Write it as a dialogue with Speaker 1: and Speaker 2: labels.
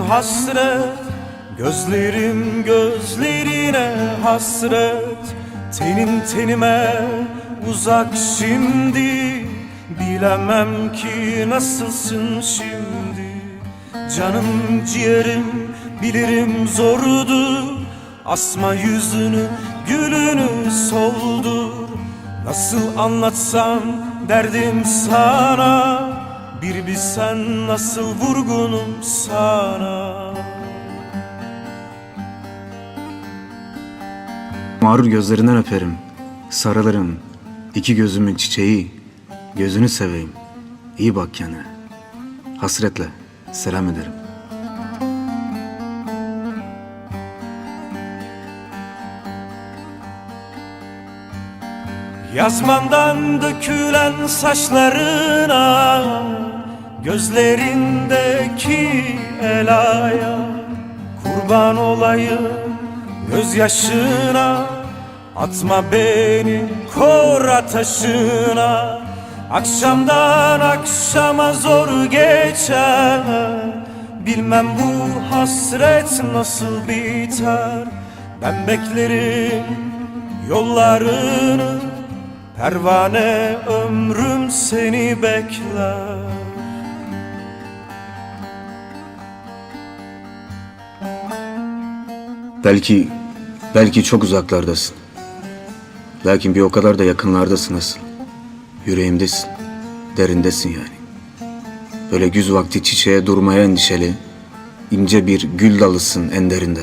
Speaker 1: hasret Gözlerim gözlerine hasret. Tenin tenime uzak şimdi Bilemem ki nasılsın şimdi. Canım ciğerim bilirim zordur Asma yüzünü gülünü soldur Nasıl anlatsam derdim sana Bir bilsen nasıl vurgunum sana
Speaker 2: Mağrur gözlerinden öperim, sarılırım. İki gözümün çiçeği, gözünü seveyim. İyi bak kendine. Hasretle selam ederim.
Speaker 1: Yazmandan dökülen saçlarına Gözlerindeki elaya Kurban olayım. Gözyaşına Atma beni kor ateşine. Akşamdan akşama zor geçer. Bilmem bu hasret nasıl biter. Ben beklerim yollarını. Pervane ömrüm seni bekler
Speaker 2: Belki, belki çok uzaklardasın. Lakin bir o kadar da yakınlardasın asıl. Yüreğimdesin, derindesin yani. Böyle güz vakti çiçeğe durmaya endişeli, ince bir gül dalısın en derinde.